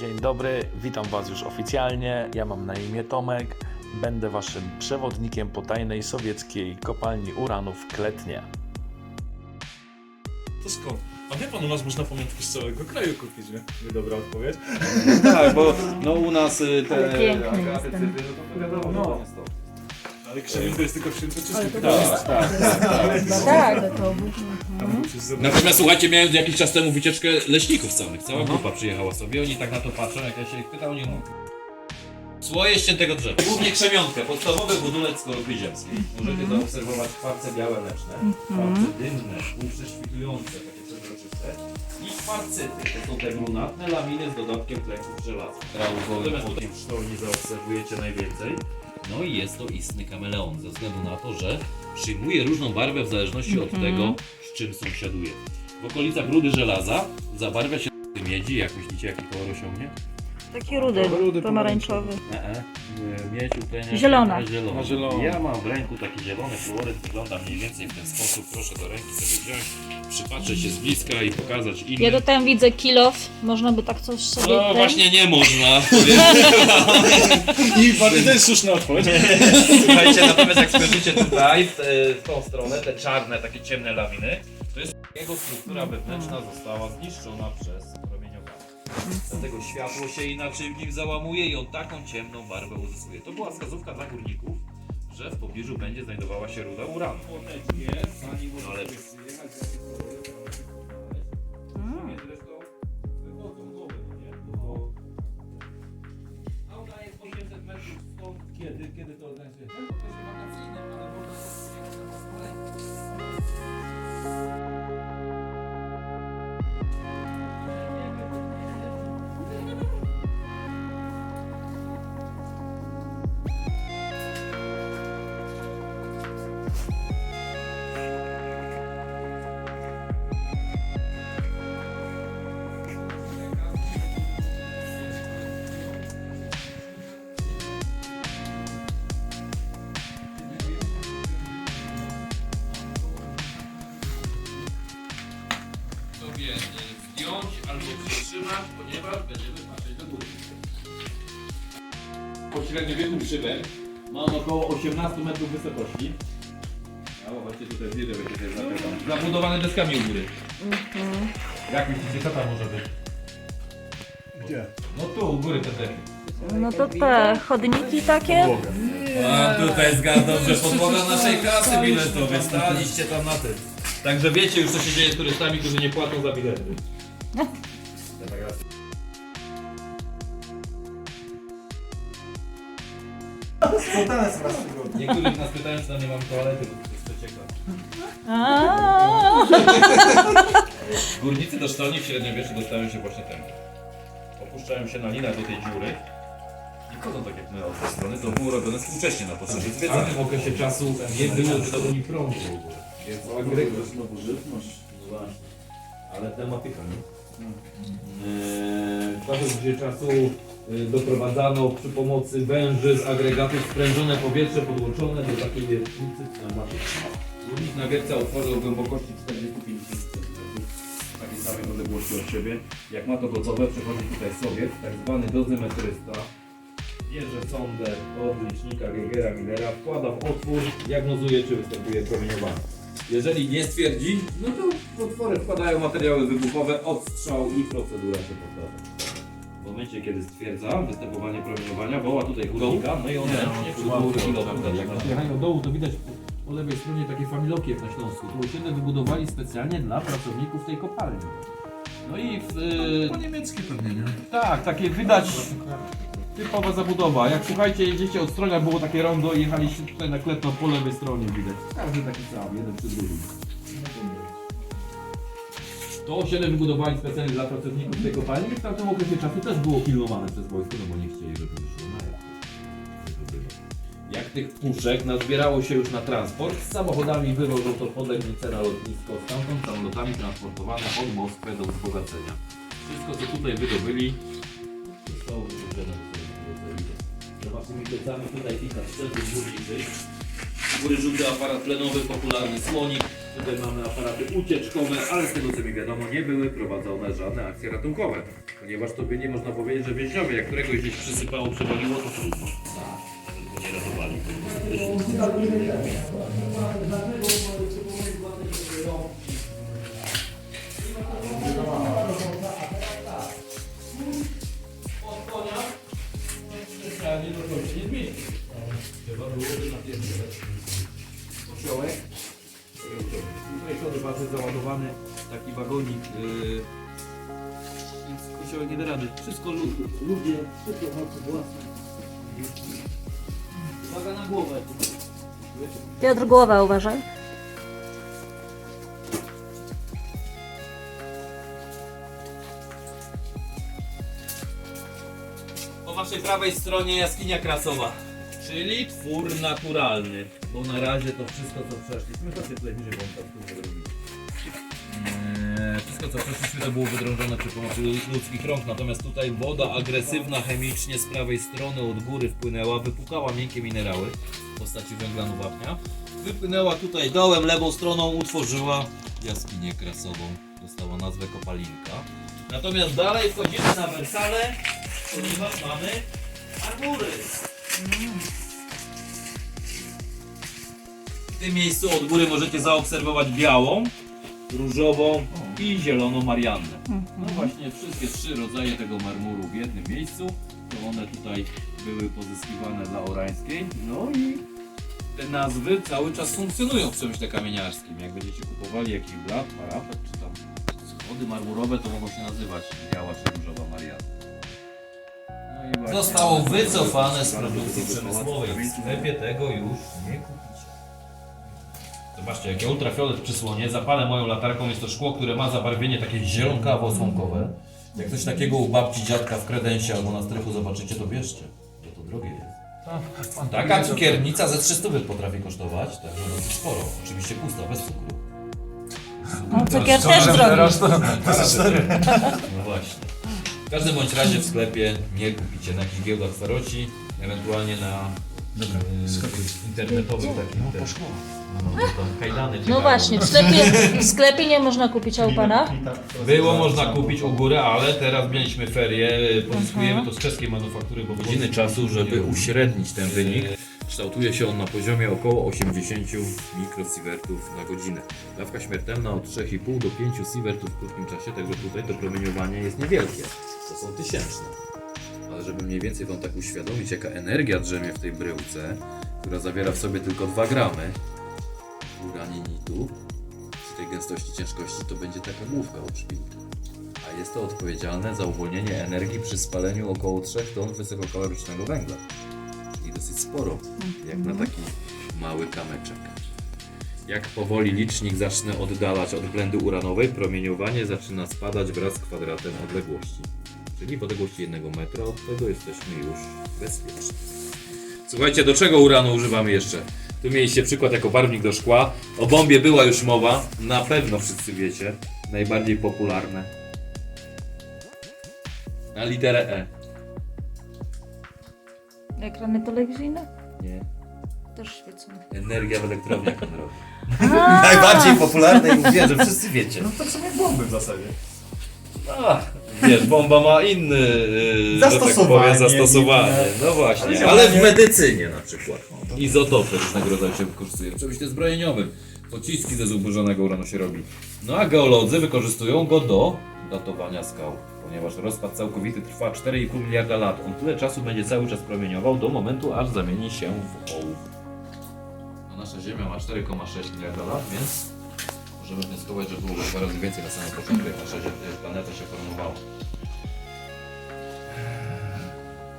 Dzień dobry, witam Was już oficjalnie. Ja mam na imię Tomek. Będę Waszym przewodnikiem po tajnej sowieckiej kopalni uranu w Kletnie. To skąd? A wie pan, u nas można pamiątki z całego kraju kupić, nie? Niedobra odpowiedź. Tak, bo no u nas y, te Ale piękny agaty, jest ten. cyfry, no to wiadomo, No. no. Ale krzemień to jest tylko w święteczystym Tak, tak, tak. Tak, to był. Natomiast słuchajcie, miałem jakiś czas temu wycieczkę leśników samych. Cała grupa przyjechała sobie, oni tak na to patrzą, jak ja się ich pytam, oni mówią. Słoje ściętego drzewa. Głównie krzemionkę, podstawowy budulec skorupy ziemskiej. Możecie zaobserwować kwarce białe mleczne, kwarce dymne, półprześwitujące, kwarcyty, to są te brunatne laminy z dodatkiem tlenków żelaza. Natomiast tutaj w sztolni zaobserwujecie najwięcej. No i jest to istny kameleon, ze względu na to, że przyjmuje różną barwę w zależności od tego, z czym sąsiaduje. W okolicach rudy żelaza zabarwia się miedzi, jak myślicie, jaki kolor osiągnie? Taki rudy, pomarańczowy. E, e, miedź utlenia Zielona. się na zielono. Na zielono. Ja mam w ręku taki zielony fluoryt, wygląda mniej więcej w ten sposób. Proszę do ręki sobie wziąć, przypatrzeć się z bliska i pokazać innym. Ja tutaj widzę kilof, można by tak coś sobie. No ten- właśnie nie można. I bardzo to jest słuszna odpowiedź. Słuchajcie, natomiast jak spojrzycie tutaj, w, w tą stronę, te czarne, takie ciemne laminy, to jest jego struktura wewnętrzna została zniszczona przez. Dlatego światło się inaczej w nim załamuje i on taką ciemną barwę uzyskuje. To była wskazówka dla górników, że w pobliżu będzie znajdowała się ruda uranu. No ale Mm. zresztą wychodzą nowe, sobie zdjąć albo przytrzymać, ponieważ będziemy patrzeć do góry. Po średniowiecznym szybek ma on około 18 metrów wysokości. A zobaczcie tutaj zbliżę, będzie. Zabudowany deskami u góry. Jak myślicie, co tam może być? Gdzie? No tu, u góry te deski. No to te chodniki takie. A tutaj zgadzam, że podłoga naszej kasy biletowej. Staliście tam na tym. Także wiecie już co się dzieje z turystami, którzy nie płacą za bilety. Niektórzy nas pytają, czy tam nie mamy toalety, bo to jest przecieka. Aaaa. Górnicy do sztolni w średniowieczu dostają się właśnie tędy. Opuszczają się na linach do tej dziury i chodzą tak jak my od tej strony. To było robione współcześnie na potrzeby zwiedzania. W okresie czasu nie było wydobyni prądu w ogóle. Więc agregat. znowu żywność. Ale tematyka, nie? Eee, W czasie czasu y, doprowadzano przy pomocy węży z agregatów sprężone powietrze podłączone do takiej wiertnicy pneumatycznej. Górnik na wierce otworzył o głębokości 45 cm, takiej samej odległości od siebie. Jak ma to gotowe, przechodzi tutaj Sowiet, tak zwany dozymetrysta. Bierze sondę od licznika Geigera Millera, wkłada w otwór, diagnozuje czy występuje promieniowanie. Jeżeli nie stwierdzi, no to w otwory wkładają materiały wybuchowe, odstrzał i procedura się powtarza. W momencie, kiedy stwierdza występowanie promieniowania, woła tutaj górnika, no i on ręcznie. Jak dojechają do dołu, to widać po, po lewej stronie takie familoki jak na Śląsku. To osiedle wybudowali specjalnie dla pracowników tej kopalni. No i w, y, Po niemiecki pewnie, nie? tak, takie widać typowa zabudowa. Jak słuchajcie, jedziecie od strony, było takie rondo i jechaliście tutaj na kletno po lewej stronie widać. Każdy taki sam, jeden przy drugim. To osiedle wybudowali specjalnie dla pracowników tej kopalni w tamtym okresie czasu też było pilnowane przez wojsko, no bo nie chcieli, żeby na jacht. Jak tych puszek nazbierało się już na transport, z samochodami wywożą to pod Legnicę na lotnisko, stamtąd samolotami transportowane od Moskwy do wzbogacenia. Wszystko co tutaj wydobyli Plecami tutaj kilka sprzętów górniczych. Góry żółty aparat tlenowy, popularny słonik, Tutaj mamy aparaty ucieczkowe, ale z tego co mi wiadomo, nie były prowadzone żadne akcje ratunkowe. Ponieważ to by nie można powiedzieć, że więźniowie, jak któregoś gdzieś przysypało, przewaliło, to trudno. Żeby nie ratowali. Nie zmieści. Trzeba byłoby napierdzielać osiołek. Tutaj szody bardzo załadowany taki wagonik. Osiołek nie da rady. Wszystko lu- ludzie, wszystko mocy własne. Uwaga na głowę. Piotr, głowę uważaj. Po waszej prawej stronie jaskinia krasowa. Czyli twór naturalny. Bo na razie to wszystko co przeszliśmy, to się tutaj bliżej zrobić. Eee, Wszystko co przeszliśmy to było wydrążone przy pomocy ludzkich rąk, natomiast tutaj woda agresywna chemicznie z prawej strony od góry wpłynęła, wypukała miękkie minerały w postaci węglanu wapnia. Wypłynęła tutaj dołem, lewą stroną utworzyła jaskinię krasową. Dostała nazwę Kopalinka. Natomiast dalej wchodzimy na wersalę, ponieważ mamy armury. W tym miejscu od góry możecie zaobserwować białą, różową i zieloną mariannę. No właśnie wszystkie trzy rodzaje tego marmuru w jednym miejscu. To one tutaj były pozyskiwane dla Orańskiej. No i te nazwy cały czas funkcjonują w przemyśle kamieniarskim. Jak będziecie kupowali jakiś blat, parapet czy tam schody marmurowe, to mogą się nazywać biała czy różowa marianna. Zostało wycofane z produkcji przemysłowej. W sklepie tego już nie kupicie. Zobaczcie, jakie ultrafiolet w przysłonie. Zapalę moją latarką. Jest to szkło, które ma zabarwienie takie zielonkawo-słomkowe. Jak coś takiego u babci, dziadka w kredensie albo na strychu zobaczycie, to bierzcie. Bo to drogie jest. Taka cukiernica ze 300 potrafi kosztować, także dosyć sporo. Oczywiście pusta, bez cukru. No, cukier też drogi. No właśnie. W każdym bądź razie w sklepie nie kupicie na jakichś giełdach staroci, ewentualnie na e, internetowych takich. też. No, tam kajdany No ciekawe. właśnie, w sklepie, w sklepie nie można kupić a u pana? Było można kupić u góry, ale teraz mieliśmy ferie, pozyskujemy to z czeskiej manufaktury, bo godziny czasu, żeby uśrednić ten wynik. Kształtuje się on na poziomie około 80 mikrosievertów na godzinę. Dawka śmiertelna od 3,5 do 5 sievertów w krótkim czasie, także tutaj to promieniowanie jest niewielkie. Są tysięczne. Ale żeby mniej więcej Wam tak uświadomić, jaka energia drzemie w tej bryłce, która zawiera w sobie tylko 2 gramy uraninitu, przy tej gęstości ciężkości to będzie taka główka od szpilki. A jest to odpowiedzialne za uwolnienie energii przy spaleniu około 3 ton wysokokalorycznego węgla. Czyli dosyć sporo, jak na taki mały kamyczek. Jak powoli licznik zacznie oddalać od blendy uranowej, promieniowanie zaczyna spadać wraz z kwadratem odległości. Czyli w odległości 1 metra od tego jesteśmy już bezpieczni. Słuchajcie, do czego uranu używamy jeszcze? Tu mieliście przykład jako barwnik do szkła. O bombie była już mowa. Na pewno wszyscy wiecie. Najbardziej popularne. Na literę E. Ekrany telewizyjne? Nie. Też świecą. Energia w elektrowniach. Najbardziej popularne i mówię, że wszyscy wiecie. No to w sumie bomby w zasadzie. Ach, wiesz, bomba ma inny yy, że tak Zastosowanie, powiem, zastosowanie. inne. No właśnie, Ale w medycynie na przykład. Izotopy różnego rodzaju się wykorzystuje. W przemyśle zbrojeniowym pociski ze zubożonego uranu się robi. No a geolodzy wykorzystują go do datowania skał. Ponieważ rozpad całkowity trwa 4,5 miliarda lat. On tyle czasu będzie cały czas promieniował do momentu, aż zamieni się w ołów. No nasza Ziemia ma 4,6 miliarda lat, więc możemy wnioskować, że było dwa razy więcej na samym początku, jak nasza planeta się formowała.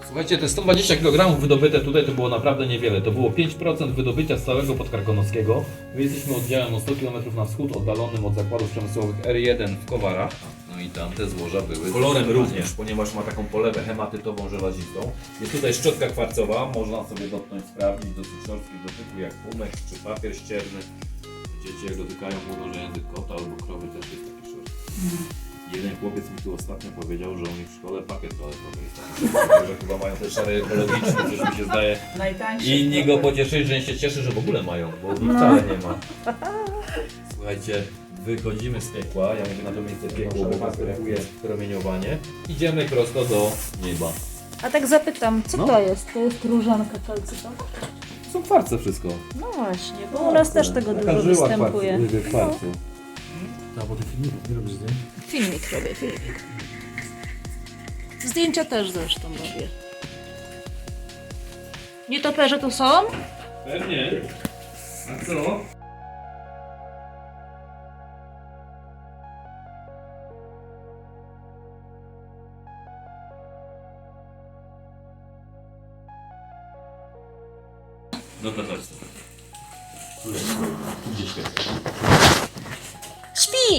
Słuchajcie, te 120 kg wydobyte tutaj to było naprawdę niewiele. To było 5% wydobycia z całego podkarkonoskiego. My jesteśmy oddziałem o 100 km na wschód, oddalonym od zakładów przemysłowych R1 w Kowarach. No i tam te złoża były. Kolorem również, ponieważ ma taką polewę hematytową, żelazistą. Jest tutaj szczotka kwarcowa, można sobie dotknąć, sprawdzić, dosyć szorstki dotyku jak pumek czy papier ścierny. Dzieci jak dotykają mówią, że język kota albo krowy też jest taki szorstki. Jeden chłopiec mi tu ostatnio powiedział, że oni w szkole pakiet toaletowy jest. że chyba mają te szary ekologiczne, coś mi się zdaje. Najtańszy. I inni go pocieszyli, że się cieszy, że w ogóle mają, bo ich wcale nie ma. Słuchajcie, wychodzimy z piekła, ja mówię na to miejsce piekło, bo następuje promieniowanie. Idziemy prosto do nieba. A tak zapytam, co No. to jest? To jest różanka kalcytowa? Są kwarce wszystko. No właśnie, bo u nas też tego Taka dużo żyła występuje. Kwarcy, kwarcy. A, bo ty filmik nie robisz zdjęć? Filmik robię, filmik. Zdjęcia też zresztą robię. Nietoperze tu są? Pewnie. A co?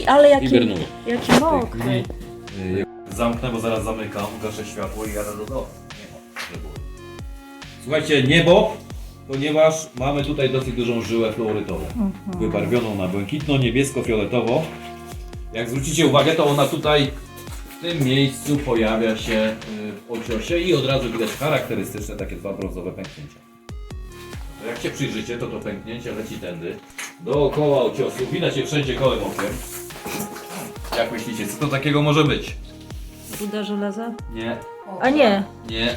Ale jaki, Hibernuje. jaki mokry. Y, Zamknę, bo zaraz zamykam, gaszę światło i jadę do domu. Nie ma, że było. Słuchajcie, niebo, ponieważ mamy tutaj dosyć dużą żyłę fluorytową. Wybarwioną na błękitno, niebiesko-fioletowo. Jak zwrócicie uwagę, to ona tutaj w tym miejscu pojawia się y, w ociosie i od razu widać charakterystyczne takie dwa brązowe pęknięcia. To Jak się przyjrzycie, to to pęknięcie leci tędy, dookoła ociosu, widać je wszędzie kołem okiem. Jak myślicie, co to takiego może być? Ruda żelaza? Nie, A nie, nie.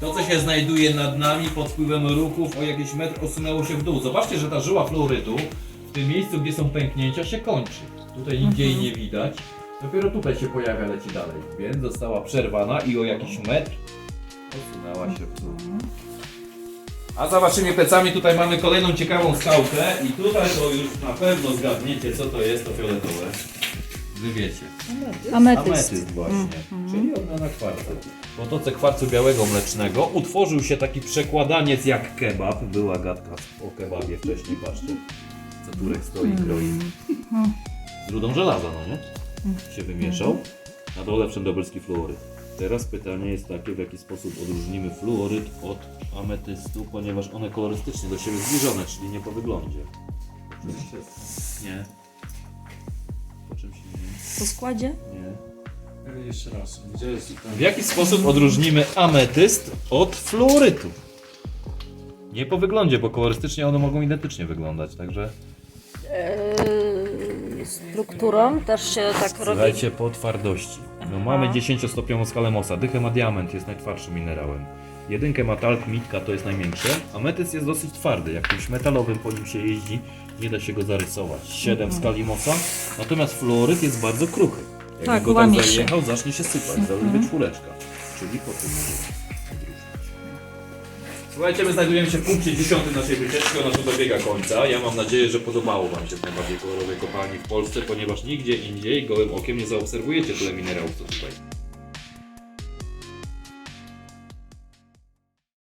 To, co się znajduje nad nami pod wpływem ruchów o jakiś metr osunęło się w dół. Zobaczcie, że ta żyła fluorydu w tym miejscu, gdzie są pęknięcia, się kończy. Tutaj nigdzie jej nie widać. Dopiero tutaj się pojawia, leci dalej. Więc została przerwana i o jakiś metr osunęła się w dół. A za waszymi plecami tutaj mamy kolejną ciekawą skałkę i tutaj to już na pewno zgadniecie, co to jest to fioletowe. Wy wiecie. ametyst. Ametyst właśnie, czyli odmiana kwarcu. W otoce kwarcu białego mlecznego utworzył się taki przekładaniec jak kebab. Była gadka o kebabie wcześniej, patrzcie. Co Turek stoi i kroi. Z rudą żelaza, no nie? Się wymieszał. Na dole wszędobylski fluoryt. Teraz pytanie jest takie, w jaki sposób odróżnimy fluoryt od ametystu, ponieważ one kolorystycznie do siebie zbliżone, czyli nie po wyglądzie. Nie. Po czymś innym. Po składzie? Nie. Jeszcze raz. Gdzie jest ten... W jaki sposób odróżnimy ametyst od fluorytu? Nie po wyglądzie, bo kolorystycznie one mogą identycznie wyglądać, także Eee, strukturą też się tak robi. słuchajcie po twardości. No mamy 10-stopniową skalę Mohsa, dychę ma diament, jest najtwardszym minerałem. Jedynkę ma talk, mitka to jest najmiększe. Ametyst jest dosyć twardy, jakimś metalowym po nim się jeździ, nie da się go zarysować. 7 w skali Mohsa, natomiast fluoryt jest bardzo kruchy. Jak Tak, go tak się. zajechał, zacznie się sypać, zaledwie czwóreczka. Czyli po tym. Słuchajcie, my znajdujemy się w punkcie 10 naszej wycieczki, ona tu dobiega końca. Ja mam nadzieję, że podobało Wam się najbardziej kolorowej kopalni w Polsce, ponieważ nigdzie indziej gołym okiem nie zaobserwujecie tyle minerałów co tutaj.